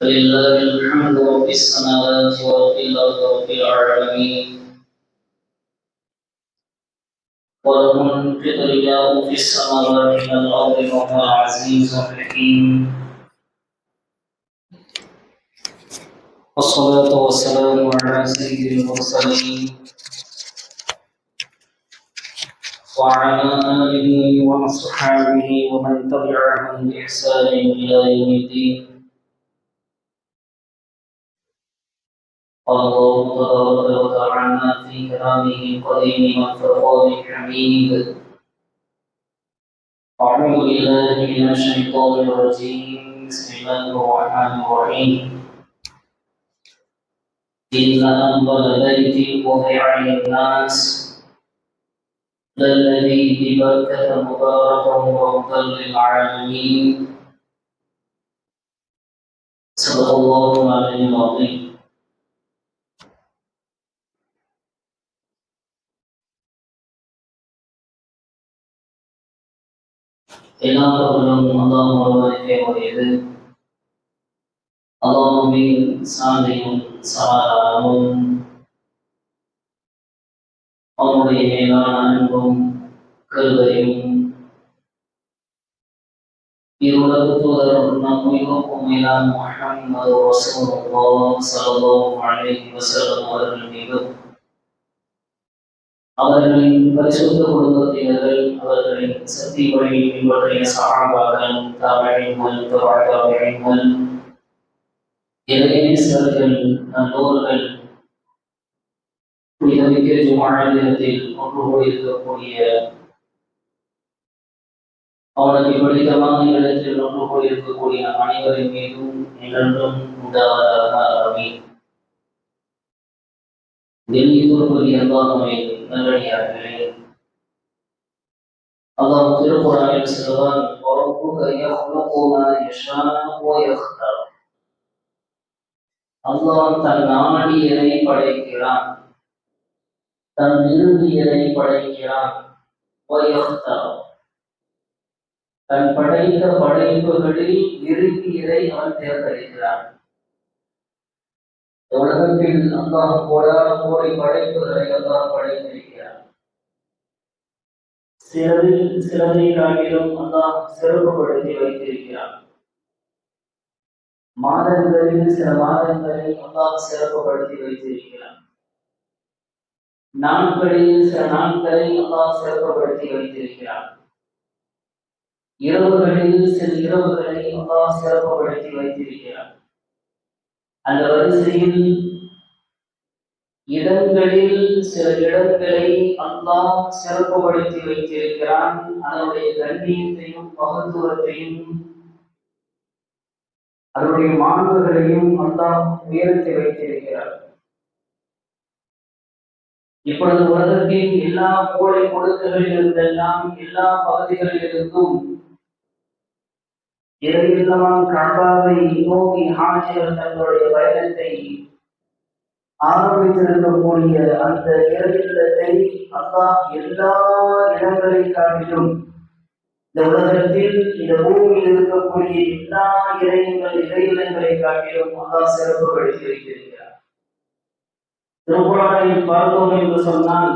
فلله الحمد رب السماوات ورب الأرض رب العالمين. وله الكبرياء في السماوات والأرض وهو العزيز الحكيم. والصلاة والسلام على سيد المرسلين. وعلى آله وأصحابه ومن تبعهم بإحسان إلى يوم الدين. قال الله تبارك وتعالى في كلامه القديم والفرقان الحميد. أعوذ بالله من الشيطان الرجيم. بسم الله الرحمن الرحيم. إن أول بيت وضع للناس للذي ببركة مباركا وهدى للعالمين صدق الله العلي العظيم எல்லா புகழும் அல்லாஹ் ஒருவருக்கே உரியது அல்லாஹ்வின் சாந்தியும் சமாதானமும் அவனுடைய மேலான அன்பும் கருதையும் இருளது தூதர் நம் உயிர்க்கும் மேலான முஹம்மது ரசூலுல்லாஹ் ஸல்லல்லாஹு அலைஹி வஸல்லம் அவர்கள் மீதும் அவர்களின் பரிசுத்த குடும்பத்தினர்கள் அவர்களின் சக்தி வழியை பின்பற்றிய இறைநேசர்கள் நல்லோர்கள் புனிதமிக்க ஜுமாழ நேரத்தில் ஒன்று போயிருக்கக்கூடிய அவனுக்கு பிடித்தமான இடத்தில் ஒன்று போயிருக்கக்கூடிய அனைவரின் மீதும் என்றென்றும் உண்டாவதாக அமி படைக்கிறான். தன் விரும்பியதை படைக்கிறான். தன் படைத்த படைப்புகளில் விரும்பியதை அவன் தேர்ந்தெடுக்கிறான். உலகத்தில் அல்லாஹ் கோடான கோடி படைப்புகளை அல்லாஹ் படைத்திருக்கிறான். சிலதில் சிலதை காட்டிலும் அல்லாஹ் சிறப்புப்படுத்தி வைத்திருக்கிறான். மாதங்களில் சில மாதங்களை அல்லாஹ் சிறப்புப்படுத்தி வைத்திருக்கிறான். நாட்களில் சில நாட்களை அல்லாஹ் சிறப்புப்படுத்தி வைத்திருக்கிறார் இரவுகளில் சில இரவுகளை அல்லாஹ் சிறப்புப்படுத்தி வைத்திருக்கிறார் அந்த வரிசையில் இடங்களில் சில இடங்களை அல்லாஹ் சிறப்புப்படுத்தி வைத்திருக்கிறான். அதனுடைய கண்ணியத்தையும் மகத்துவத்தையும் அதனுடைய மாண்புகளையும் அல்லாஹ் உயர்த்தி வைத்திருக்கிறார் இப்பொழுது உலகத்தின் எல்லா மூளை கொடுக்குகளில் எல்லா பகுதிகளிலிருந்தும் இருந்தும் இறையில்லமாம் கபாவை நோக்கி ஹாஜிகள் தங்களுடைய பயணத்தை ஆரம்பித்திருக்கக்கூடிய அந்த இறையில்லத்தை அல்லாஹ் எல்லா இடங்களை காட்டிலும் இந்த உலகத்தில் இந்த பூமியில் இருக்கக்கூடிய எல்லா இறையங்கள் இறையிலங்களை காட்டிலும் அல்லாஹ் சிறப்பு வைத்திருக்கிறார் திருக்குறானில் பார்த்தோம் என்று சொன்னால்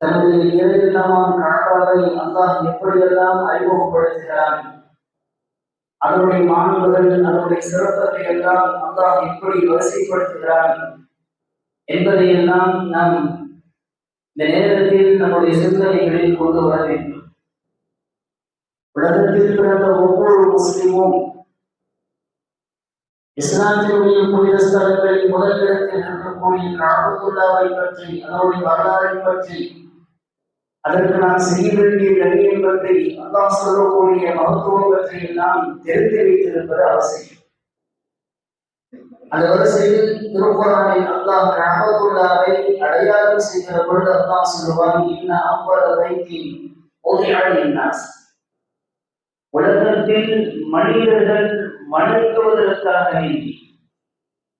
தனது இறையில்லமாம் கணக்காரை அல்லாஹ் எப்படியெல்லாம் அறிமுகப்படுத்துகிறான்? அதனுடைய மாணவர்கள் அதனுடைய சிறப்பத்தை எல்லாம் அல்லாஹ் எப்படி வரிசைப்படுத்துகிறான்? என்பதையெல்லாம் நாம் இந்த நேரத்தில் நம்முடைய சிந்தனைகளில் கொண்டு வர வேண்டும். உலகத்தில் பிறந்த ஒவ்வொரு முஸ்லிமும் இஸ்லாத்தினுடைய புனித ஸ்தலங்களில் முதலிடத்தில் இருக்கக்கூடிய காபத்துல்லாவை பற்றி அதனுடைய வரலாறை பற்றி அதற்கு நான் செய்ய வேண்டிய கண்ணியம் பற்றி அல்லா சொல்லக்கூடிய மகத்துவம் பற்றி எல்லாம் தெரிந்து வைத்திருப்பது அவசியம். அந்த வரிசையில் திருக்குறானில் அல்லாஹ் ரஹமத்துல்லாவை அடையாளம் செய்கிற பொழுது அல்லாஹ் சொல்லுவான் இன்ன அம்பர வைத்தி ஒதியாடினாஸ் உலகத்தில் மனிதர்கள் வணங்குவதற்காக வேண்டி.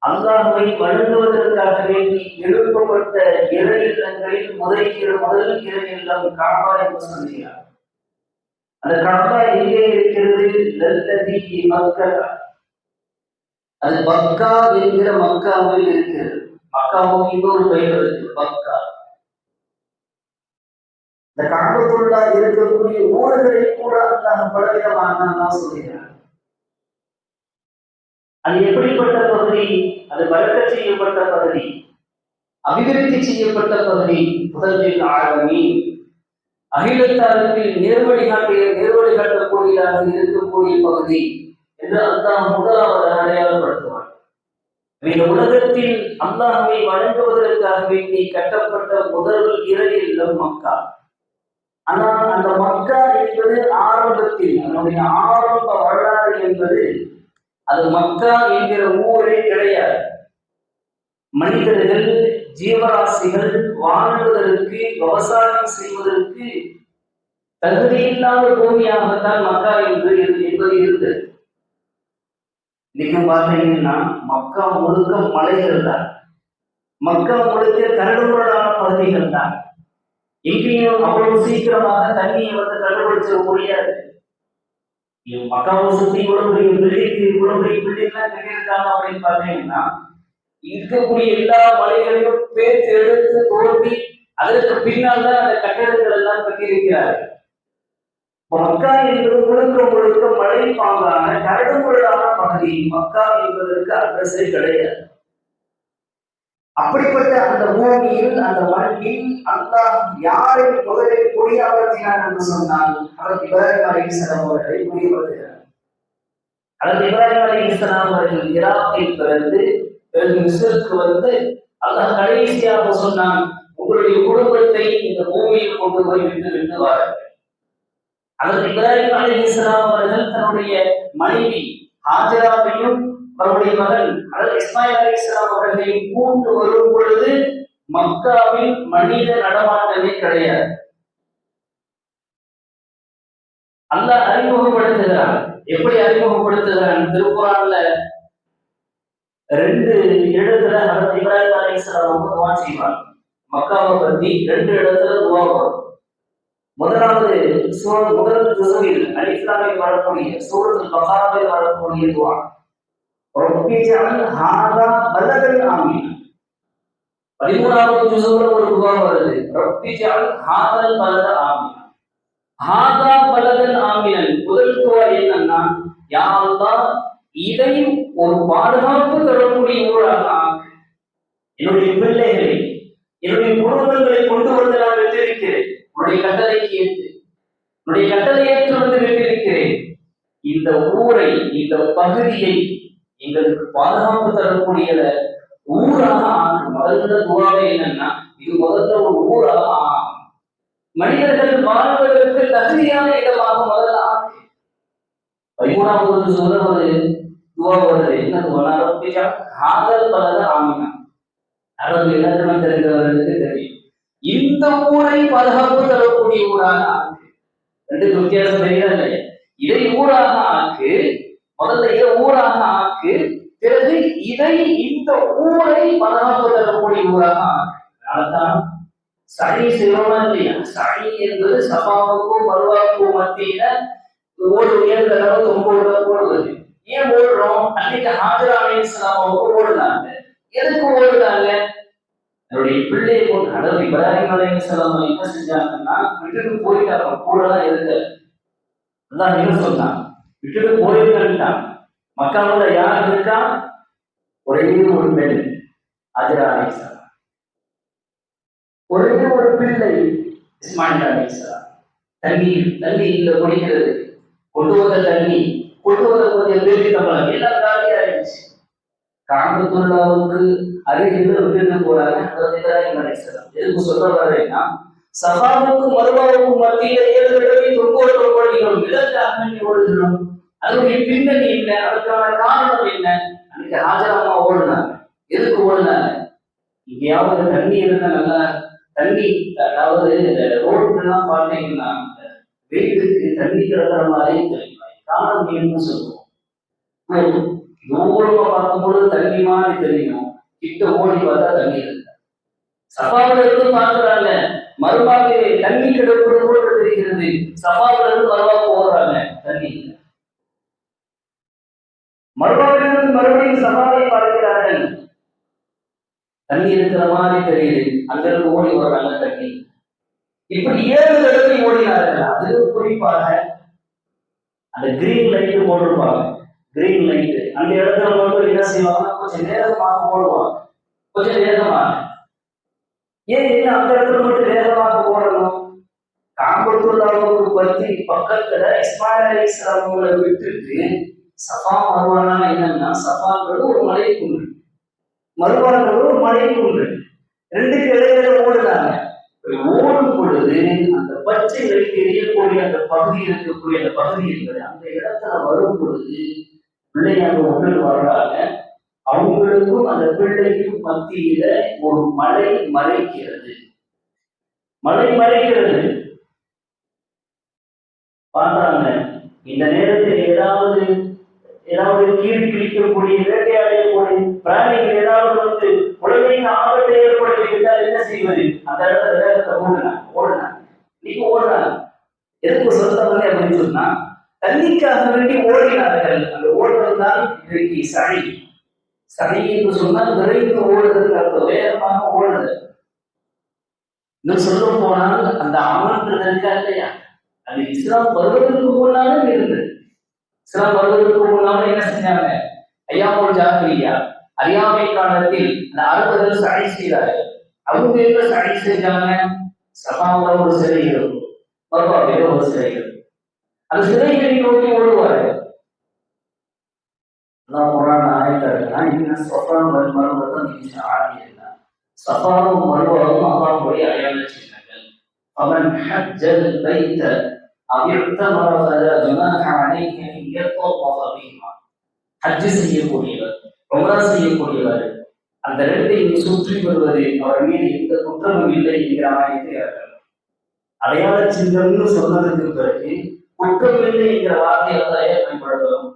அல்லாஹை வணங்குவதற்காக வேண்டி எழுப்பப்பட்ட இறை இல்லங்களில் முதல் இரு முதல் இறை இல்லம் காபா என்று சொல்கிறார். அந்த கபா எங்கே இருக்கிறது? லல்லதி மக்கா. அது பக்கா என்கிற மக்காவில் இருக்கிறது. மக்காவும் இன்னொரு பெயர் இருக்கு பக்கா இந்த கபத்துள்ளா இருக்கக்கூடிய ஊர்களை கூட அல்லாஹ் பலவிதமாக நான் சொல்கிறார் அது எப்படிப்பட்ட பகுதி? அது வளர்க்க செய்யப்பட்ட பகுதி. அபிவிருத்தி செய்யப்பட்ட பகுதி. முதலில் ஆழமி அகிலத்தாருக்கு நேர்வழி காட்டிய நேர்வழி காட்டக்கூடியதாக இருக்கக்கூடிய பகுதி என்று அல்லாஹ் முதலாவது அடையாளப்படுத்துவார் இந்த உலகத்தில் அல்லாஹை வழங்குவதற்காக வேண்டி கட்டப்பட்ட முதல் இரவில் மக்கா. ஆனால் அந்த மக்கா என்பது ஆரம்பத்தில் அதனுடைய ஆரம்ப வரலாறு என்பது அது மக்கா என்கிற ஊரே கிடையாது. மனிதர்கள் ஜீவராசிகள் வாழ்வதற்கு விவசாயம் செய்வதற்கு தகுதியில்லாத பூமியாகத்தான் மக்கா என்று என்பது இருந்தது. இன்னைக்கும் பார்த்தீங்கன்னா மக்கா முழுக்க மலைகள் தான். மக்கா முழுக்க கரடுமுரடான பகுதிகள் தான். எங்கேயும் அவ்வளவு சீக்கிரமாக தண்ணியை வந்து கண்டுபிடிச்சிட முடியாது. மக்காவை சுத்தி இவ்வளவு பெரிய பில்டிங் இவ்வளவு பெரிய பில்டிங்லாம் கட்டியிருக்காங்க அப்படின்னு பார்த்தீங்கன்னா இருக்கக்கூடிய எல்லா மலைகளையும் பேர்த்து எடுத்து தோண்டி அதற்கு பின்னால் தான் அந்த கட்டடங்கள் எல்லாம் கட்டியிருக்கிறார்கள். மக்கா என்பது முழுக்க முழுக்க மழை பாங்கான கரடுமுரடான பகுதி. மக்கா என்பதற்கு அட்ரஸே கிடையாது. அப்படிப்பட்ட அந்த பூமியில் அந்த மண்ணில் அல்லாஹ் யாரை முதலில் குடியமர்த்தினார் என்று சொன்னால் அவர் இப்ராஹிம் அலி இஸ்லாம் அவர்களை குடியமர்த்தினார் அதன் இப்ராஹிம் அலி இஸ்லாம் அவர்கள் இராக்கை பிறந்து பிறகு மிஸ்ருக்கு வந்து அல்லாஹ் கடைசியாக சொன்னான் உங்களுடைய குடும்பத்தை இந்த பூமியில் கொண்டு போய் விட்டு விட்டுவார்கள் அதற்கு இப்ராஹிம் அலி இஸ்லாம் அவர்கள் தன்னுடைய மனைவி ஹாஜராவையும் அவருடைய மகன் அதற்கு இஸ்மாயில் அலி இஸ்லாம் அவர்களை கூட்டு வரும் பொழுது மக்காவில் மனித நடமாட்டமே கிடையாது. அல்ல அறிமுகப்படுத்துகிறான். எப்படி அறிமுகப்படுத்துகிறான்? திருக்குறான்ல ரெண்டு இடத்துல அதற்கு இப்ராஹிம் அலி இஸ்லாம் துவா செய்வான் மக்காவை பத்தி ரெண்டு இடத்துல துவா வரும். முதலாவது சூழல் முதல் ஜுசுவில் அலிஃப்லாமில் வரக்கூடிய சூரத்தில் பகாராவில் வரக்கூடிய துவா. பதிமூணாவது ஜுசுல ஒரு துவா வருது ரப்பி ஜஅல் ஹாதல் பலத ஆமீன் ஹாதா பலதன் ஆமினன் முதல் துவா என்னன்னா யா அல்லாஹ் இதை ஒரு பாதுகாப்பு தரக்கூடிய ஊராக என்னுடைய பிள்ளைகளை என்னுடைய குடும்பங்களை கொண்டு வந்து நான் வெற்றிருக்கிறேன் உன்னுடைய கட்டளைக்கு ஏற்று உன்னுடைய கட்டளை ஏற்று வந்து விட்டிருக்கிறேன் இந்த ஊரை இந்த பகுதியை எங்களுக்கு பாதுகாப்பு தரக்கூடிய ஊராக ஆக்கு முதல்ல துவாவே என்னன்னா இது முதல்ல ஒரு ஊராக ஆகும் மனிதர்கள் மாணவர்களுக்கு தகுதியான இடமாக முதல்ல ஆக்கு. பதிமூணாவது ஒரு துவா வருது. என்ன துவா காதல் பலத ஆமினா. அரபு இலக்கணம் தெரிந்தவர்களுக்கு தெரியும். இந்த ஊரை பாதுகாப்பு தரக்கூடிய ஊராக ஆக்கு. ரெண்டு வித்தியாசம் தெரியாது இதை ஊராக ஆக்கு முதல்ல ஊராக ஆக்கு பிறகு இதை இந்த ஊரை பாதுகாப்பு தரக்கூடிய ஊராக ஆக்கு அதனால்தான் சனி செய்வோமா இல்லையா? சனி என்பது சபாவுக்கும் மருவாவுக்கும் மத்தியில ஓடு உயர்ந்த அளவு ஒன்பது ஓடுவது ஏன் ஓடுறோம்? அன்னைக்கு ஹாஜரா அலைஹிஸ்ஸலாமுக்கு ஓடுனாங்க. எதுக்கு ஓடுனாங்க? என்னுடைய பிள்ளையை போல் அதாவது இப்ராஹிம் அலைஹிஸ்ஸலாம் என்ன செஞ்சாங்கன்னா வீட்டுக்கு போயிட்டாங்க. கூட தான் இருக்க. அதான் என்ன சொன்னான். விட்டுட்டு போயிருக்கான் மக்காவுல யார் இருக்கா? ஒரே ஒரு பெண் அஜரா அலைஹிஸ்ஸலாம் ஒரே ஒரு பிள்ளை இஸ்மாயில் அலைஹிஸ்ஸலாம் தண்ணீர் தண்ணீர்ல குடிக்கிறது. கொண்டு வந்த தண்ணி கொண்டு வந்த கொஞ்சம் பேசி தப்பலாம் எல்லாம் காலியா ஆயிடுச்சு. காமத்துள்ளாவுக்கு அருகில் விட்டுட்டு போறாங்க இப்ராஹிம் அலைஹிஸ்ஸலாம் எதுக்கு சொல்ல வர்றேன்னா சபாவுக்கும் மருமாவுக்கும் மத்தியில் ஏழு தடவை தொங்கோடு தொங்கோடுகிறோம் இதற்காக நீ ஓடுகிறோம். அதனுடைய பின்னணி என்ன? அதற்கான காரணம் என்ன? அன்னைக்கு ராஜாமா ஓடுனாங்க எதுக்கு ஓடுனாங்க இங்கேயாவது தண்ணி இருந்தா நல்லா தண்ணி அதாவது ரோடுலாம் பார்த்தீங்கன்னா வீட்டுக்கு தண்ணி கிடக்கிற மாதிரி தெரியும். காரணம் என்னன்னு சொல்லுவோம். தூரமா பார்க்கும்போது தண்ணி மாதிரி தெரியும். கிட்ட ஓடி பார்த்தா தண்ணி இருக்கு சபாவில இருந்து பார்க்கறாங்க. மறுபாக்கு தண்ணி கிடக்கிறது போல தெரிகிறது. சபாவில இருந்து மறுவாக்கு ஓடுறாங்க தண்ணி இல்லை. மறுபடியும் மறுபடியும் சவாலை பார்க்கிறார்கள். தண்ணி இருக்கிற மாதிரி தெரியுது. அங்கிருந்து ஓடி வர்றாங்க தண்ணி. இப்படி ஏழு தடவை ஓடினார்கள். அது குறிப்பாக அந்த கிரீன் லைட் போட்டிருப்பாங்க. கிரீன் லைட் அந்த இடத்துல மட்டும் என்ன செய்வாங்க கொஞ்சம் நேரமாக போடுவாங்க. கொஞ்சம் வேகமாக. ஏன் என்ன அந்த இடத்துல மட்டும் வேகமாக காம்பத்துள்ள அளவுக்கு பத்தி பக்கத்துல இஸ்மாயில் அலி விட்டுட்டு சஃபா மறுவானா என்னன்னா சஃபான்றது ஒரு மலை குன்று மருவான்றது ஒரு மலை குன்று ரெண்டுக்கு இடையில ஓடுறாங்க. ஓடும் பொழுது அந்த பச்சை லைட் எரியக்கூடிய அந்த பகுதி இருக்கக்கூடிய அந்த பகுதி என்பது அந்த இடத்துல வரும் பொழுது பிள்ளைங்க ஒன்று வர்றாங்க அவங்களுக்கும் அந்த பிள்ளைக்கும் மத்தியில ஒரு மலை மறைக்கிறது. மலை மறைக்கிறது. பார்த்தாங்க. இந்த நேரத்தில் ஏதாவது ஏதாவது கீழ் கிழிக்கக்கூடிய வேட்டையாடக்கூடிய பிராணிகள் ஏதாவது வந்து உலகின் ஆபத்தை ஏற்படுத்தி விட்டால் என்ன செய்வது? அந்த இடத்துல வேகத்தை ஓடுனாங்க ஓடுனாங்க நீங்க ஓடுறாங்க. எதுக்கு சொல்றாங்க அப்படின்னு சொன்னா தண்ணிக்காக வேண்டி ஓடினார்கள் அந்த ஓடுறது தான் இன்றைக்கு சளி. சளி என்று சொன்னால் விரைந்து ஓடுறதுக்கு அர்த்தம் வேகமாக ஓடுறது இன்னும் சொல்ல போனால் அந்த அமர்ன்றது இருக்கா இல்லையா? அது இஸ்லாம் வருவதற்கு முன்னாலும் இருந்தது. சில வருடத்துக்கு முன்னால என்ன செஞ்சாங்க? ஐயா போல் ஜாகிரியா அறியாமை காலத்தில் அந்த அறுபதில் சடை செய்தார்கள். அவங்க என்ன சடை செஞ்சாங்க? சபாவில் ஒரு சிலை இருக்கும். மறுபாவில் ஒரு சிலை இருக்கும். அந்த சிலைகளை நோக்கி ஓடுவாரு அல்லாஹ் குரான் ஆயத்தா இருக்கலாம் இன்னும் சொஃபான் மருமதான் நீங்க ஆடியிருந்தான் சஃபாவும் மருவாவும் அல்லாஹுடைய அடையாள செய்தார்கள் அவன் ஹஜ்ஜல் பைத்த அவிர்த்தமர ஃபலா ஜுனாஹ அலைஹி அன் செய்யக்கூடியவர் ரொம்ப செய்யக்கூடியவர் அந்த ரெண்டையும் சுற்றி வருவது அவர் மீது எந்த குற்றமும் இல்லை என்கிற ஆணையத்தை அவர்கள் அடையாள சின்னம்னு சொன்னதுக்கு பிறகு குற்றமில்லை என்கிற வார்த்தையை தான் பயன்படுத்தணும்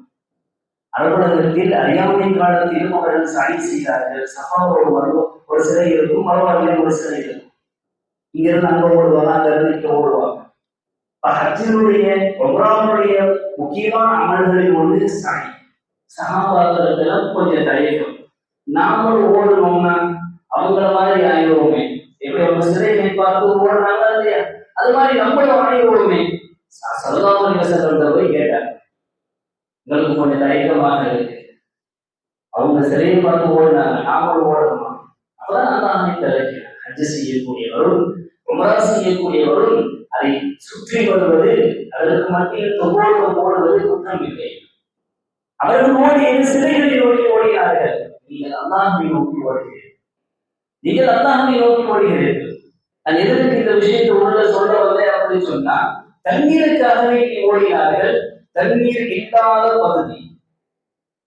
அரபுலகத்தில் அறியாமை காலத்திலும் அவர்கள் சாடி செய்தார்கள். சஃபாவோடு வரும் ஒரு சிலை இருக்கும் மறுவாழ்வில் ஒரு சிலை இருக்கும். இங்கிருந்து அங்க ஓடுவாங்க அங்க இருந்து இங்க ஓடுவாங்க. ஹஜ்ஜினுடைய ஒப்ரானுடைய முக்கியமான அமல்களில் ஒன்று சாய் சகாபாத்திரத்துல கொஞ்சம் தயக்கம். நாமளும் ஓடுனோம்னா அவங்கள மாதிரி ஆயிடுவோமே. எப்படி அவங்க சிறையை பார்த்து ஓடுறாங்க இல்லையா? அது மாதிரி நம்மளும் ஆயிடுவோமே. சல்லாம செல்வந்த போய் கேட்டாங்க. உங்களுக்கு கொஞ்சம் தயக்கமாக இருக்கு. அவங்க சிறையை பார்த்து ஓடினாங்க நாமளும் ஓடணுமா அப்பதான் நான் தான் திறக்கிறேன் ஹஜ் செய்யக்கூடியவரும் உமரா செய்யக்கூடியவரும் அதை சுற்றி வருவது அதற்கு மத்தியில் தொகுப்பு ஓடுவது குற்றம் இல்லை. அவர்கள் ஓடிய சிலைகளை நோக்கி ஓடினார்கள். நீங்கள் அல்லாஹை நோக்கி ஓடுகிறீர்கள். நீங்கள் அல்லாஹை நோக்கி ஓடுகிறீர்கள். நான் எதற்கு இந்த விஷயத்தை உள்ள சொல்ல வந்தேன் அப்படின்னு சொன்னா தண்ணீருக்காகவே வேண்டி ஓடினார்கள். தண்ணீர் இல்லாத பகுதி.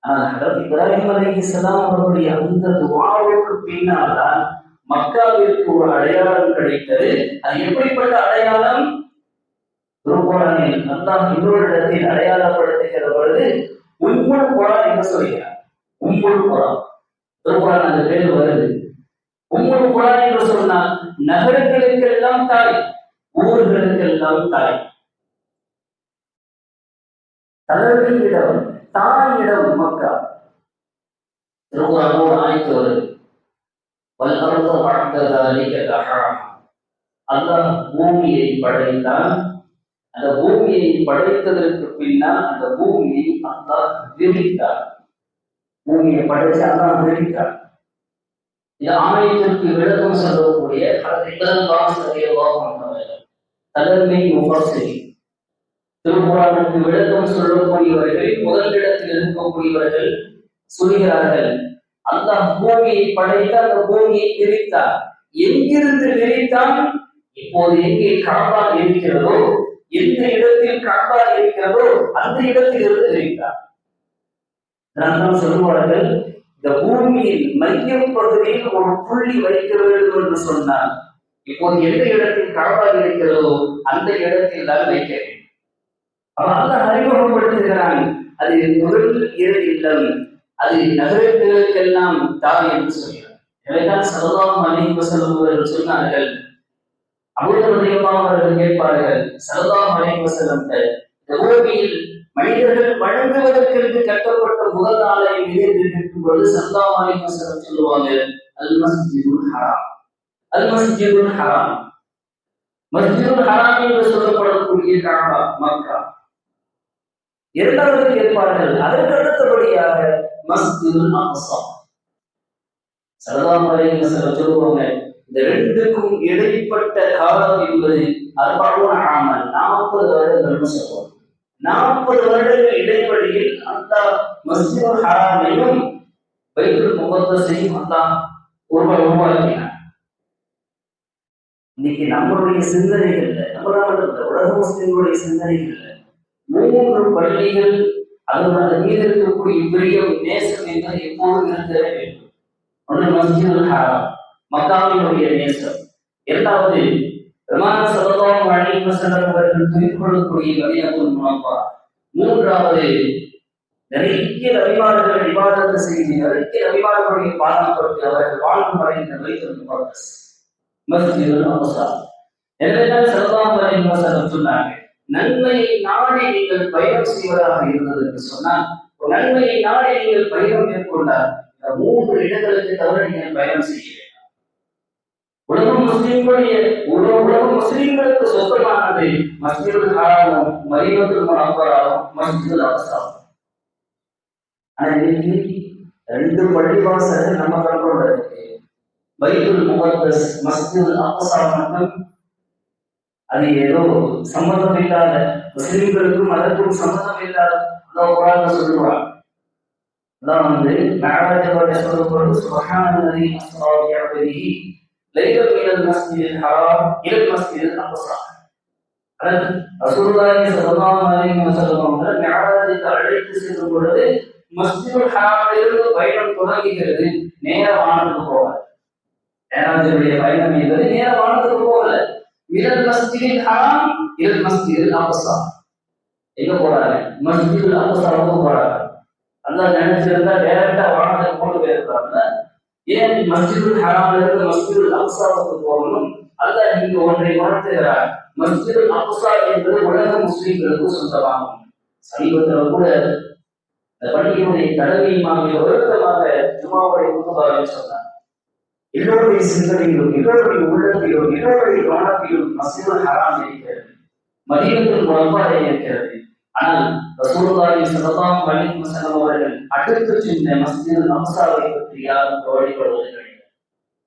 ஆனால் இப்ராஹிம் இப்ராஹிம் இஸ்லாம் அவருடைய அந்த துவாவுக்கு பின்னால்தான் மக்காவிற்கு ஒரு அடையாளம் கிடைத்தது. அது எப்படிப்பட்ட அடையாளம்? திருக்குறானில் அல்லாஹ் இன்னொரு இடத்தில் அடையாளப்படுத்துகிற பொழுது உம்முல் குரான் என்று சொல்கிறார். உம்முல் குரான். திருக்குறான் அந்த பேர் வருது. உம்முல் குரான் என்று சொன்னால் நகரங்களுக்கெல்லாம் தாய் ஊர்களுக்கெல்லாம் தாய். தலைவியிடம் தாயிடம் மக்கா திருக்குறானோடு ஆய்த்து வருது வல்லர்ந்து அமைத்து வருது. அல்லாஹ் பூமியை படைத்தான். அந்த பூமியை படைத்ததற்கு பின்னால் அந்த பூமியை அல்லாஹ் விரித்தார். பூமியை படைச்சு அல்லாஹ் விரித்தார். இந்த ஆணையத்திற்கு விளக்கம் சொல்லக்கூடிய தலைமை முஃபஸ்ஸிரி திருக்குறானுக்கு விளக்கம் சொல்லக்கூடியவர்கள் முதலிடத்தில் இருக்கக்கூடியவர்கள் சொல்கிறார்கள். அல்லாஹ் பூமியை படைத்து அந்த பூமியை விரித்தார். எங்கிருந்து விரித்தான்? இப்போது எங்கே காபா இருக்கிறதோ எந்த இடத்தில் காபா இருக்கிறதோ அந்த இடத்தில் இருந்து விரித்தார். நான் சொல்லுவார்கள் இந்த பூமியின் மையம் பகுதியில் ஒரு புள்ளி வைக்க வேண்டும் என்று சொன்னார். இப்போது எந்த இடத்தில் காபா இருக்கிறதோ அந்த இடத்தில் தான் வைக்க வேண்டும். அவன் அறிமுகப்படுத்துகிறான் அது முதல் இரு இல்லம் அது நகரங்களுக்கெல்லாம் தாய் என்று சொல்கிறார். எனவேதான் சரதாம் அலைஹி வஸல்லம் அவர்கள் சொன்னார்கள் அபூதவதியமாக அவர்கள் கேட்பார்கள் சரதாம் மலைவசலம் இந்த பூமியில் மனிதர்கள் வழங்குவதற்கு கட்டப்பட்ட முதல் ஆலயம் எது நிற்கும் பொழுது சரதா மலைவசலம் சொல்லுவாங்க அல் மஸ்ஜிதுல் ஹராம். அல் மஸ்ஜிதுல் ஹராம். மஸ்ஜிதுல் ஹராம் என்று சொல்லப்படக்கூடிய காபா மக்கா. இரண்டாவது கேட்பார்கள் அதற்கு அடுத்தபடியாக மஸ்ஜிதுல் அக்ஸா. சரதா சொல்லுவாங்க இந்த ரெண்டுக்கும் இடைப்பட்ட காலம் என்பது அறுபது ஆமல் நாற்பது வருடங்கள் சொல்லுவோம் நாற்பது வருடங்கள் இடைவெளியில் அந்த மஸ்ஜித் ஹராமையும் பைபிள் முகத்தையும் அல்லாஹ் ஒருவர் உருவாக்கினார் இன்னைக்கு நம்மளுடைய சிந்தனைகள்ல நம்ம மட்டும் உலக முஸ்லிம்களுடைய சிந்தனைகள்ல மூன்று பள்ளிகள் அதனோட மீது இருக்கக்கூடிய பிரியம் நேசம் என்பது எப்போதும் இருந்தே வேண்டும். ஒன்று மஸ்ஜித் ஹராம் மக்காவினுடைய நேசம். இரண்டாவது விமான சதவாம் அழகி செல்லும் அவர்கள் துணிக்கொள்ளக்கூடிய மதியத்துள் முனப்பா. மூன்றாவது நிறைய ரவிமார்கள் விவாதத்தை செய்து நிறைய ரவிமார்களுடைய பாடம் கொடுத்து அவர்கள் வாழ்ந்து மறைந்த வைத்திருந்த மஸ்ஜிதுல் அம்சா எனவேதான் சதவாம் அழகி வசனம் சொன்னாங்க நன்மையை நாடி நீங்கள் பயணம் செய்வதாக இருந்தது என்று சொன்னால் நன்மையை நாடி நீங்கள் பயணம் மேற்கொண்டால் மூன்று இடங்களுக்கு தவிர நீங்கள் பயணம் செய்ய உலக முஸ்லிம்களுடைய உலக உலக முஸ்லிம்களுக்கு சொந்தமானது மஸ்ஜிதுல் ஹராமும் மரீமத்துல் முனவராவும் மஸ்ஜிதுல் அவசாம் ஆனா இன்னைக்கு ரெண்டு பள்ளிவாசல் நம்ம கண்ட்ரோல்ல இருக்கு பைபிள் முகத்தஸ் மஸ்ஜிதுல் அக்ஸா மட்டும் அது ஏதோ சம்பந்தம் இல்லாத முஸ்லிம்களுக்கும் அதற்கும் சம்பந்தம் இல்லாத அதான் குரான் சொல்லுவாங்க. அதான் வந்து மேராஜோட சொல்லப்படுறது சுபஹான நதி அஸ்லாவி அபதிஹி லைலல் மினல் மஸ்ஜிதில் ஹராம் இலல் மஸ்ஜிதில் அக்ஸா அதாவது ரசூலுல்லாஹி ஸல்லல்லாஹு அலைஹி வஸல்லம் அவர்கள் மிஅராஜுக்கு அழைத்து செல்லும் பொழுது மஸ்ஜிதுல் ஹராமிலிருந்து பயணம் தொடங்குகிறது. நேர வானத்துக்கு போகல. மேராஜுடைய பயணம் என்பது நேர வானத்துக்கு போகல. மினல் மஸ்ஜிதில் ஹராம் இலல் மஸ்ஜிதில் அக்ஸா எங்க போறாங்க மஸ்ஜிதுல் அக்ஸாவுக்கு போறாங்க அந்த நினைச்சிருந்தா டைரக்டா வானத்துக்கு கொண்டு போயிருக்காங்க ஏன் மஸ்ஜிதுல் ஹராம்ல இருந்து மஸ்ஜிதுல் அக்ஸாவுக்கு போகணும்? அல்ல இங்க ஒன்றை உணர்த்துகிறார். மஸ்ஜிதுல் அக்ஸா என்பது உலக முஸ்லீம்களுக்கு சொந்தமாகும். சமீபத்தில் கூட இந்த பள்ளியினுடைய தலைமை தலைமையுமாக ஒருத்தமாக ஜுமாவுடைய குடும்பம் சொன்னார். எல்லோருடைய சிந்தனையிலும் எல்லோருடைய உள்ளத்திலும் எல்லோருடைய கவனத்திலும் மசூல் ஹராம் இருக்கிறது. மதீனத்தில் முழப்பாறை இருக்கிறது. ஆனால் ரசூலுல்லாஹி ஸல்லல்லாஹு அலைஹி வஸல்லம் அவர்கள் அடுத்து சென்ற பற்றி யாரும் கவலைப்படுவது கிடையாது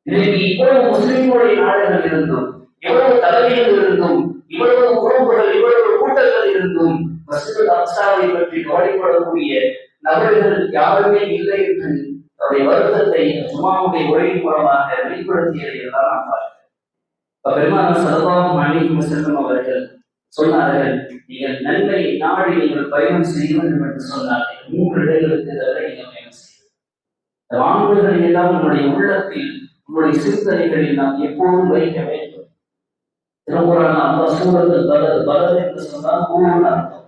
இன்றைக்கு இவ்வளவு முஸ்லிம்களுடைய நாடுகள் இருந்தும் எவ்வளவு தலைமைகள் இருந்தும் இவ்வளவு உறவுகள் இவ்வளவு கூட்டங்கள் இருந்தும் மஸ்ஜிதுல் அக்ஸாவை பற்றி கவலைப்படக்கூடிய நபர்கள் யாருமே இல்லை என்று தன்னுடைய வருத்தத்தை சுமாவுடைய உரையின் மூலமாக வெளிப்படுத்தியதை எல்லாம் நாம் பார்க்கிறோம். பெருமான சலபாம் அலி செல்லும் அவர்கள் சொன்னார்கள் நீங்கள் நன்மை நாடி நீங்கள் பயணம் செய்ய வேண்டும் என்று சொன்னார்கள் மூன்று இடங்களுக்கு தவிர நீங்கள் பயணம் செய்ய வாங்குதலை எல்லாம் உங்களுடைய உள்ளத்தில் உங்களுடைய சிந்தனைகளில் நாம் எப்போதும் வைக்க வேண்டும். திருமுறை அந்த சூழல் பலது பலது என்று சொன்னால் அர்த்தம்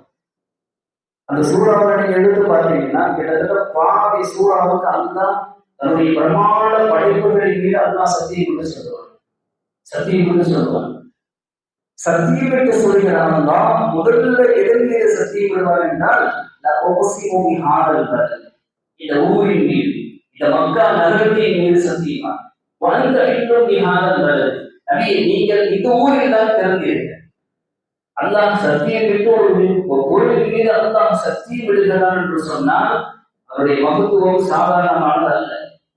அந்த சூறாவை நீங்க எடுத்து பார்த்தீங்கன்னா கிட்டத்தட்ட பாதி சூறாவுக்கு அல்லா தன்னுடைய பிரமாண படைப்புகளின் மீது அல்லா சத்தியம் என்று சொல்லுவான். சத்தியம் என்று சொல்லுவான். சத்தியம் என்று சொல்கிறான் தான் முதல்ல எதன் மீது சத்தியம் விடுவார் என்றால் ஆடல் இந்த ஊரின் மீது இந்த மக்கா நகரத்தின் மீது சத்தியமா? வந்த இன்னும் நீ ஆடல் நீங்கள் இந்த ஊரில் தான் பிறந்தீர்கள். அல்லாஹ் சக்தியை விட்டு ஒரு பொருளின் மீது அல்லாஹ் சத்தியம் விடுகிறான் என்று சொன்னால் அவருடைய மகத்துவம் சாதாரணமானது அல்ல.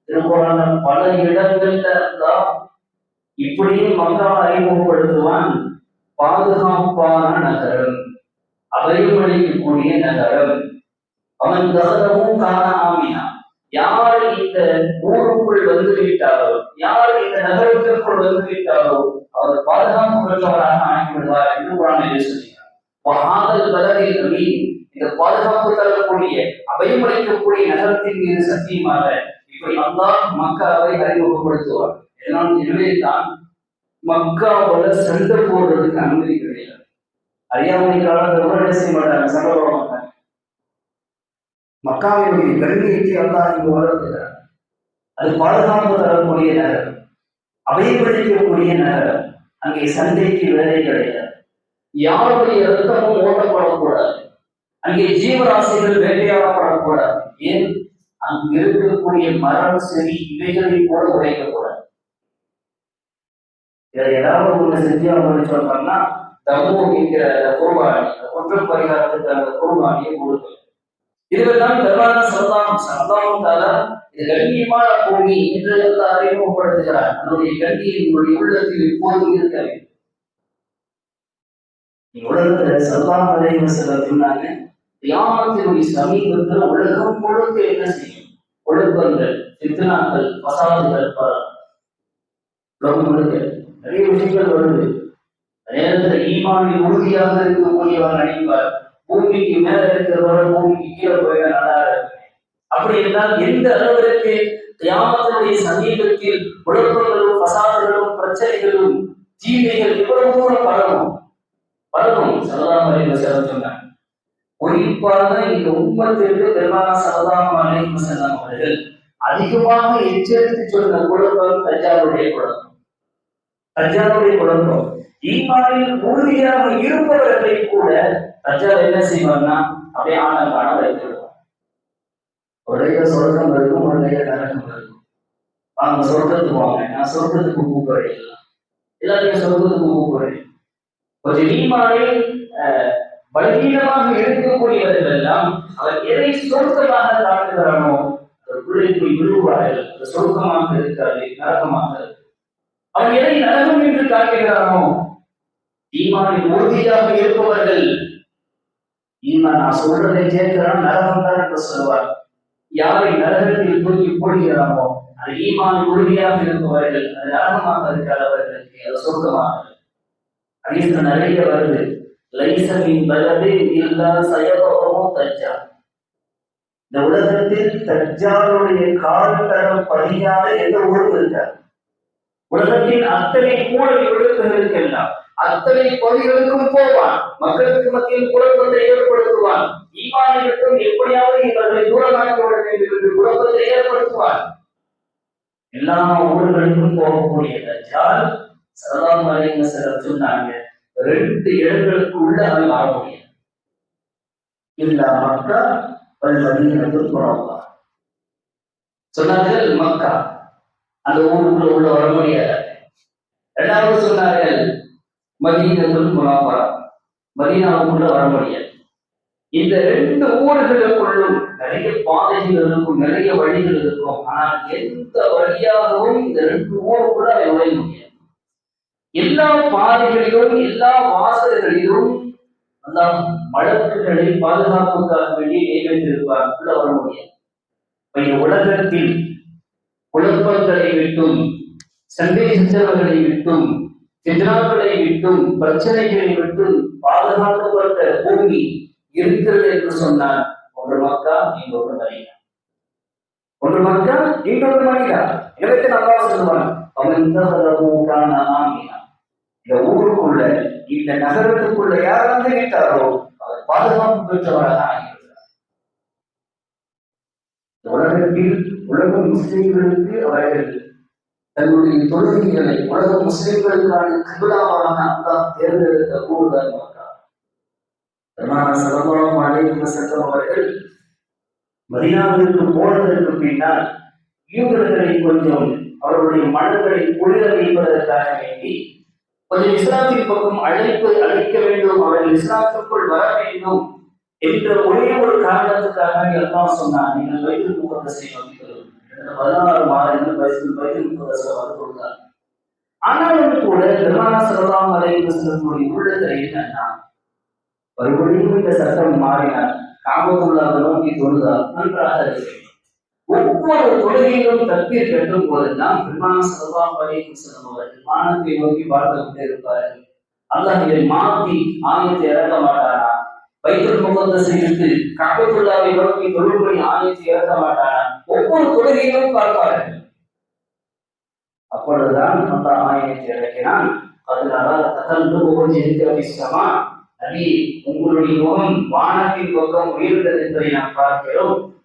திருக்குறான பல இடங்கள்ல அல்லாஹ் இப்படியே மக்களால் அறிமுகப்படுத்துவான். பாதுகாப்பான நகரம் அபயமளிக்கக்கூடிய நகரம். அவன் தகதமும் காண ஆமினா யார் இந்த ஊருக்குள் வந்து விட்டாரோ யார் இந்த நகரத்திற்குள் வந்து விட்டாரோ அவர் பாதுகாப்பு பெற்றவராக ஆகிவிடுவார் என்று குரானிலே சொன்னார் பலரில் நபி இந்த பாதுகாப்பு தரக்கூடிய அபயமளிக்கக்கூடிய நகரத்தின் மீது சத்தியமாக இப்படி அல்லாஹ் மக்காவை அறிமுகப்படுத்துவார் எல்லாம் எனவே தான் மக்காவோட சண்டை போடுறதுக்கு அனுமதி கிடையாது. அறியாமை காலத்தில் செய்ய மாட்டாங்க சண்டை மக்காவினுடைய கண்ணியத்தை அல்லாஹ் இங்கு வளர்க்கிறார். அது பாதுகாப்பு தரக்கூடிய நகரம். அபயப்படுத்தக்கூடிய நகரம். அங்கே சந்தைக்கு வேலை கிடையாது. யாருடைய ரத்தமும் ஓட்டப்படக்கூடாது. அங்கே ஜீவராசிகள் வேட்டையாடப்படக்கூடாது. ஏன்? அங்கு இருக்கக்கூடிய மரம் செடி இவைகளை கூட உடைக்கக்கூடாது. இதை ஏதாவது ஒண்ணு செஞ்சு அவங்க சொல்றாங்கன்னா தமு என்கிற அந்த குர்பானி அந்த பரிகாரத்துக்கு அந்த குர்பானியை கொடுக்கணும் இதுவெல்லாம் பெருமான சரதாம் சரதாம் தாலா இது கண்ணியமான பூமி என்று எல்லாம் அறிமுகப்படுத்துகிறார். அதனுடைய கண்ணியை உங்களுடைய உள்ளத்தில் இப்போதும் இருக்க வேண்டும். உலகத்துல சரதாம் அலைவ சில சொன்னாங்க தியானத்தினுடைய சமீபத்தில் உலகம் முழுக்க என்ன செய்யும்? ஒழுக்கங்கள் சித்தனாக்கள் பசாதுகள் உலகம் முழுக்க. நிறைய விஷயங்கள் வருது. நேரத்தில் ஈமானில் உறுதியாக இருக்கக்கூடியவர் நினைப்பார் பூமிக்கு மேல இருக்கிறவர் பூமிக்கு கீழே போயிட நல்லா இருக்கு அப்படி இருந்தால் எந்த அளவிற்கு தியாமத்தினுடைய சமீபத்தில் குழப்பங்களும் பசாதங்களும் பிரச்சனைகளும் தீமைகள் இவ்வளவு தூரம் பரவும்? பரவும். சரதாம் அலைவ சொன்னாங்க குறிப்பாக இந்த உம்மத்திற்கு பெருமான சரதாம் அலைவ செல்லம் அவர்கள் அதிகமாக எச்சரித்து சொன்ன குழப்பம் தஜாவுடைய குழப்பம். தஜாவுடைய குழப்பம். ஈமானில் உறுதியாக இருப்பவர்களை கூட தஜால் என்ன செய்வார்னா அப்படியே ஆன காண வைத்திருவார் ஒரே சொர்க்கம் இருக்கும் ஒரே நரகம் இருக்கும். வாங்க சொர்க்கத்துக்கு வாங்க நான் சொர்க்கத்துக்கு கூப்பிடுறேன் எல்லாத்தையும் சொர்க்கத்துக்கு கூப்பிடுறேன் கொஞ்சம் ஈமானில் அஹ், பலவீனமாக எடுக்கக்கூடியவர்கள் எல்லாம் அவர் எதை சொர்க்கமாக தாக்குகிறானோ அதற்குள்ளே போய் விழுவார்கள். அது சொர்க்கமாக இருக்காது நரகமாக அவன் எதை நரகம் என்று காட்டுகிறானோ ஈமானில் உறுதியாக இருப்பவர்கள் ஈமான் நான் சொல்றதை கேட்கிறான் நரகம் தான் என்று சொல்வார். யாரை நரகத்தில் தூக்கி போடுகிறாரோ அது ஈமான் உறுதியாக இருப்பவர்கள் அது நரகமாக இருக்கிறவர்களுக்கு அது சொர்க்கமாக அதிக நிறைய வருது. லைசமின் பலது இல்லா சயபவமும் தஜ்ஜா. இந்த உலகத்தில் தஜ்ஜாருடைய கால் தரம் பதியாத எந்த ஊரும் இருக்காது. உலகத்தின் அத்தனை கூடல் விழுப்புகளுக்கெல்லாம் அத்தனை பகுதிகளுக்கும் போவான். மக்களுக்கு மத்தியில் குழப்பத்தை ஏற்படுத்துவான். ஈமானிற்கும் எப்படியாவது இவர்களை தூரமாக்கி விட வேண்டும் என்று குழப்பத்தை ஏற்படுத்துவான். எல்லா ஊர்களுக்கும் போகக்கூடிய தஜால் சரதாம் அலைங்க சிலர் சொன்னாங்க ரெண்டு இடங்களுக்கு உள்ள அவன் வர முடியாது. இல்ல மக்கா பல் மதீனத்துல் முனவ்வரா சொன்னார்கள் மக்கா. அந்த ஊருக்குள்ள உள்ள வர முடியாது. ரெண்டாவது சொன்னார்கள் மதீனத்துல் முனவ்வரா மதீனாவுக்குள்ள வர முடியாது. இந்த ரெண்டு ஊர்களுக்குள்ளும் நிறைய பாதைகள் இருக்கும் நிறைய வழிகள் இருக்கும். ஆனால் எந்த வழியாகவும் இந்த ரெண்டு ஊருக்குள்ள அவன் நுழைய முடியாது. எல்லா பாதைகளிலும் எல்லா வாசல்களிலும் அந்த வழக்குகளை பாதுகாப்புக்காக வேண்டி நியமித்திருப்பார் உள்ள வர முடியாது. உலகத்தில் குழப்பங்களை விட்டும் சண்டை விட்டும் எதிராக்களை விட்டும் பிரச்சனைகளை விட்டும் பாதுகாக்கப்பட்ட பூமி இருக்கிறது என்று சொன்னார் ஒன்று மக்கா இன்னொரு மனிதா? ஒன்று மக்கா இன்னொரு மனிதா? எனக்கு நல்லா சொல்லுவான் அவன் இந்த ஆமினா. இந்த ஊருக்குள்ள இந்த நகரத்துக்குள்ள யார் வந்து விட்டாரோ அவர் பாதுகாப்பு பெற்றவராக ஆகிறார் உலகத்தில் உலக முஸ்லிம்களுக்கு அவர்கள் தன்னுடைய தொழுகைகளை உலக முஸ்லிம்களுக்கான கிபிலாவாக அல்லாஹ் தேர்ந்தெடுத்த கூடுதல் மக்கள் பெருமான சலமாவும் அலைஹி செல்லம் அவர்கள் மதினாவிற்கு போனதற்கு பின்னால் யூதர்களை கொஞ்சம் அவருடைய மனங்களை குளிர வைப்பதற்காக வேண்டி கொஞ்சம் இஸ்லாத்தின் பக்கம் அழைப்பு அழைக்க வேண்டும் அவர்கள் இஸ்லாத்திற்குள் வர வேண்டும் என்ற ஒரே ஒரு காரணத்துக்காக எல்லாம் சொன்னார் நீங்கள் வயிற்று முகத்தை வகிக்கிறோம் பதினாறு மாதங்கள் வயசு வயிற்று முகத்தை வந்து கொடுத்தார். ஆனாலும் கூட பெருமானா சொல்லலாம் அலைவசனுடைய உள்ளத்தில் என்னன்னா மறுபடியும் இந்த சட்டம் மாறினார் காமத்துள்ளாக நோக்கி தொழுதால் நன்றாக ஒவ்வொரு தொழுகையிலும் தப்பீர் கட்டும் போதெல்லாம் பெருமான சொல்லலாம் அலைவசனம் அவர்கள் வானத்தை நோக்கி பார்த்து கொண்டே இருப்பார்கள். அல்லாஹ் இதை மாற்றி ஆயத்தை இறக்க மாட்டாரா வைத்தல் முகத்தை செய்து காபத்துள்ளாவை நோக்கி தொழும்படி ஆயத்தை இறக்க மாட்டாரா ஒவ்வொரு தொழுகையிலும் பார்ப்பார்கள். அப்பொழுதுதான் அந்த ஆயத்தை இறக்கினான். அதனால தகந்து உபஜித்தமா நபி உங்களுடைய முகம் வானத்தின் பக்கம் உயர்ந்தது என்பதை நாம் பார்க்கிறோம்.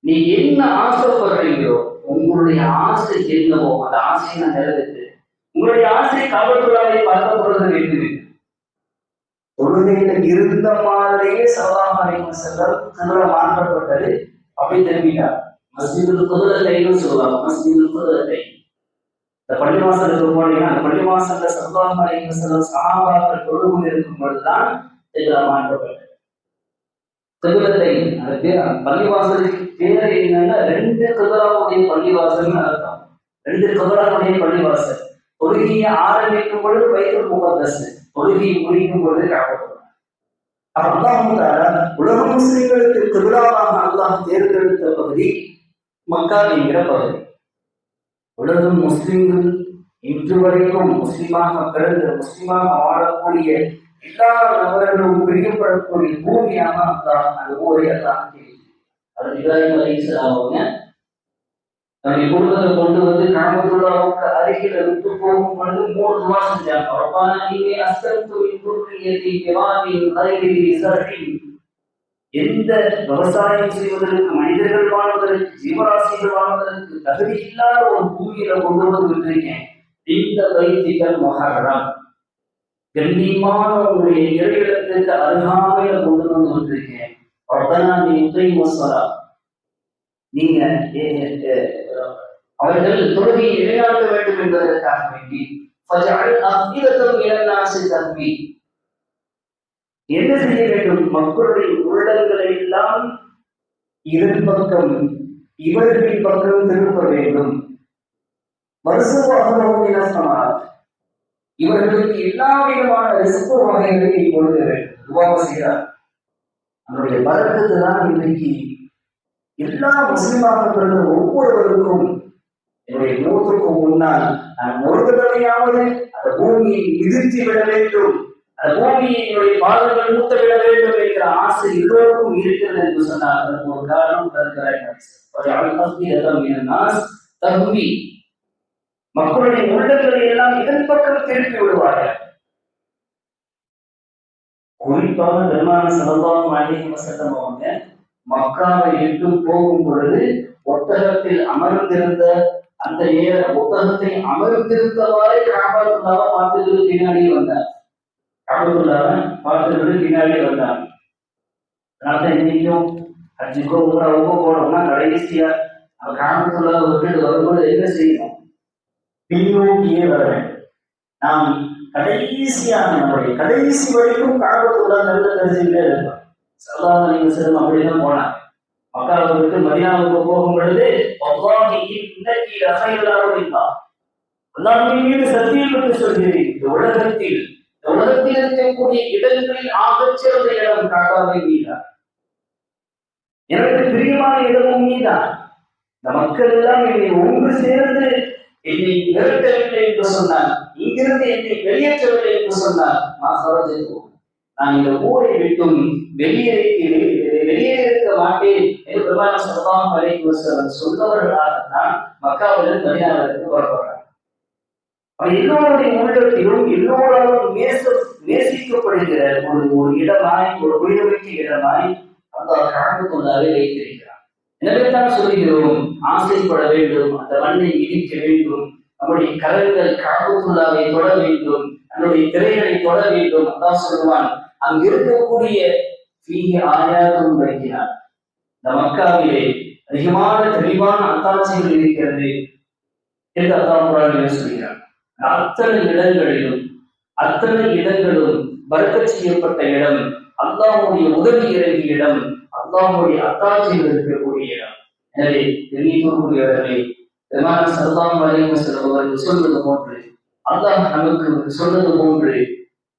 நீ என்ன ஆசைப்படுறீங்களோ உங்களுடைய ஆசை என்னவோ அந்த ஆசையை நான் நிறைவேற்று உங்களுடைய ஆசை காவல்துறையை பார்க்க போறது வேண்டும் தொழுகையில இருந்த மாதிரியே சலாம் அலைஹி செல்லம் திருவிழா மாற்றப்பட்டது அப்படி திரும்பிட்டார் மஸ்ஜிதுல் குதிரத்தைன்னு சொல்லுவாங்க மஸ்ஜிதுல் குதிரத்தை. இந்த பள்ளிவாசலுக்கு போனீங்கன்னா அந்த பள்ளிவாசல்ல சல்லாம் அலைஹி செல்லம் சஹாபாக்கள் தொழுது கொண்டிருக்கும் பொழுதுதான் திருவிழா மாற்றப்பட்டது. குதிரத்தை அது பேர் பள்ளிவாசலுக்கு பேர் என்னன்னா ரெண்டு குதிராவுடைய பள்ளிவாசல்னு அர்த்தம். ரெண்டு குதிராவுடைய பள்ளிவாசல் தொழுகையை ஆரம்பிக்கும் பொழுது வைத்தல் முகத்தஸ். தொழுகை முடிக்கும் பொழுது காப்பப்படும் உலக முஸ்லிம்களுக்கு திருவிழாவாக அல்லாஹ் தேர்ந்தெடுத்த பகுதி மக்கா என்கிற பகுதி. உலக முஸ்லிம்கள் இன்று வரைக்கும் முஸ்லிமாக பிறந்து முஸ்லிமாக வாழக்கூடிய எல்லா நபர்களும் பிரியப்படக்கூடிய பூமியாக அல்லாஹ் அந்த ஊரை அல்லாஹ் அது இப்ராஹிம் அலிஸ்லாம் அவங்க தன்னுடைய குடும்பத்தை கொண்டு வந்து காமத்துள்ளாவுக்கு அருகில விட்டு போகும் பொழுது மூணு துவா செஞ்சாங்க ரப்பானா நீங்க அஸ்தத்து இன்றுரியத்தை விவாதியின் கலைவிதி சரட்டின் எந்த விவசாயம் செய்வதற்கு மனிதர்கள் வாழ்வதற்கு ஜீவராசிகள் வாழ்வதற்கு தகுதி இல்லாத ஒரு பூமியில கொண்டு வந்து விட்டுருக்கேன் இந்த வைத்திகள் மகரம் கண்ணியமான உங்களுடைய இறையிடத்திற்கு அருகாமையில கொண்டு வந்து விட்டுருக்கேன் நீ உதவி நீங்க அவர்கள் தொழுகையை நிலைநாட்ட வேண்டும் என்பதற்காக வேண்டி தம்பி. என்ன செய்ய வேண்டும்? மக்களுடைய உள்ளங்களை எல்லாம் இதன் பக்கம் இவர்களின் பக்கம் திரும்ப வேண்டும். வருஷமாக இவர்களுக்கு எல்லா விதமான ரிசப்பு வகைகளையும் இப்பொழுது வேண்டும். துவாக செய்கிறார். அதனுடைய பறக்கத்து தான் இன்றைக்கு எல்லா முஸ்லிமாக பிறந்த ஒவ்வொருவருக்கும் என்னுடைய மூத்துக்கு முன்னால் நான் ஒரு தடவையாவது அந்த பூமியை மிதித்து விட வேண்டும். அந்த பூமியை என்னுடைய பாதங்கள் மூத்த விட வேண்டும் என்கிற ஆசை எல்லோருக்கும் இருக்கிறது என்று சொன்னார் அதற்கு ஒரு காரணம் தருகிறார் தகுதி. மக்களுடைய உள்ளங்களை எல்லாம் இதன் பக்கம் திருப்பி விடுவார்கள். குறிப்பாக பெருமான சலபாம் அலிஹி வசல்லம் அவங்க மக்காவை விட்டு போகும் பொழுது ஒட்டகத்தில் அமர்ந்திருந்த அந்த நேர புத்தகத்தை அமர்ந்திருந்தவாறே காபாத்துள்ளாவை பார்த்துக்கிறது பின்னாடியே வந்தார். காபாத்துள்ளாவை பார்த்துக்கிறது பின்னாடியே வந்தார். அதனால இன்னைக்கும் அஞ்சுக்கோ ஊராவுக்கோ போனோம்னா கடைசியா அந்த காபத்துள்ளாவ விட்டுட்டு வரும்போது என்ன செய்யணும்? பின்னோக்கியே வர நாம் கடைசியாக நம்முடைய கடைசி வரைக்கும் காபத்துள்ளா நல்ல தெரிஞ்சுக்கிட்டே இருப்பான் சல்லாஹ் அலி வஸல்லம் அப்படிதான் போனாங்க மக்காவை விட்டு மதியாவுக்கு போகும் பொழுது வல்லாஹி இன்னக்கி ரஹைலாருல்லா அல்லாஹ்வின் மீது சத்தியம் என்று சொல்கிறேன். இந்த உலகத்தில் இந்த உலகத்தில் இருக்கக்கூடிய இடங்களில் ஆகச்சிறந்த இடம் காக்காவை நீதான் எனக்கு பிரியமான இடமும் நீதான் இந்த மக்கள் எல்லாம் என்னை ஒன்று சேர்ந்து என்னை நிறுத்தவில்லை என்று சொன்னார். இங்கிருந்து என்னை வெளியேற்றவில்லை என்று சொன்னார். நான் சரோஜத்துவம் நான் இந்த ஊரை விட்டும் வெளியேறி வெளியேறிக்க மாட்டேன் என்று பெருமான சர்வாம் அலைக்கு சொன்னவர்களாகத்தான் மக்காவிலிருந்து மதினாவிற்கு வரப்படுறாங்க அவர் எல்லோருடைய உள்ளத்திலும் எல்லோராலும் நேச நேசிக்கப்படுகிற ஒரு ஒரு இடமாய் ஒரு புரிதமிக்க இடமாய் அந்த கொண்டாவே வைத்திருக்கிறார். எனவே தான் சொல்கிறோம் ஆசைப்பட வேண்டும் அந்த மண்ணை இடிக்க வேண்டும் நம்முடைய கரங்கள் கழகத்துள்ளாவை தொட வேண்டும் நம்முடைய திரைகளை தொட வேண்டும். அதான் சொல்லுவான் அங்கு இருக்கக்கூடிய ஆயாரும் வைக்கிறார் இந்த மக்காவிலே அதிகமான தெளிவான அத்தாட்சிகள் இருக்கிறது என்று அல்லாஹ் சொல்கிறார் அத்தனை இடங்களிலும் அத்தனை இடங்களும் வர்க்க செய்யப்பட்ட இடம் அல்லாவுடைய உதவி இறங்கிய இடம் அல்லாவுடைய அத்தாட்சிகள் இருக்கக்கூடிய இடம். எனவே தெரியக்கூடியவர்களே விமான சல்லாம் வரையும் செல்பவர்கள் சொல்வது போன்று அல்லாஹ் நமக்கு சொன்னது போன்று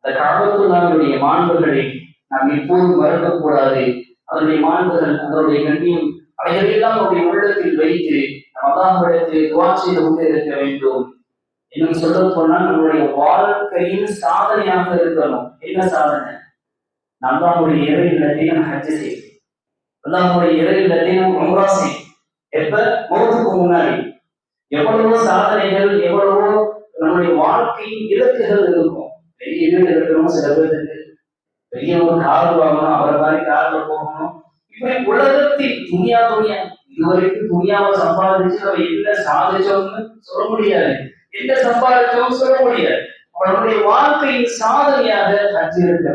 அந்த காபத்துள்ளாவுடைய மாண்புகளை நாம் எப்போதும் மறக்கக்கூடாது. அதனுடைய மாண்புகள் அதனுடைய கண்ணியம் அவைகளெல்லாம் அவருடைய உள்ளத்தில் வைத்து நம் அல்லாஹிடத்தில் துவா செய்து கொண்டே இருக்க வேண்டும். இன்னும் சொல்ல போனால் நம்முடைய வாழ்க்கையின் சாதனையாக இருக்கணும். என்ன சாதனை? நாம் நம்முடைய இறை இல்லத்தையும் ஹஜ் செய்யும் அல்லாஹுடைய இறை இல்லத்தையும் உம்ரா செய்யும் எப்ப? மௌத்துக்கு முன்னாடி. எவ்வளவோ சாதனைகள் எவ்வளவோ நம்முடைய வாழ்க்கையின் இலக்குகள் இருக்கும். பெரிய வீடு இருக்கணும் சில பேருக்கு பெரிய கார் வாங்கணும் அவரை மாதிரி கார்ல போகணும். இப்படி உலகத்தில் துணியா துணியா இதுவரைக்கும் துணியாவை சம்பாதிச்சு நம்ம என்ன சாதிச்சோம்னு சொல்ல முடியாது. என்ன சம்பாதிச்சோம்னு சொல்ல முடியாது. அப்ப வாழ்க்கையின் சாதனையாக ஹஜ் இருக்க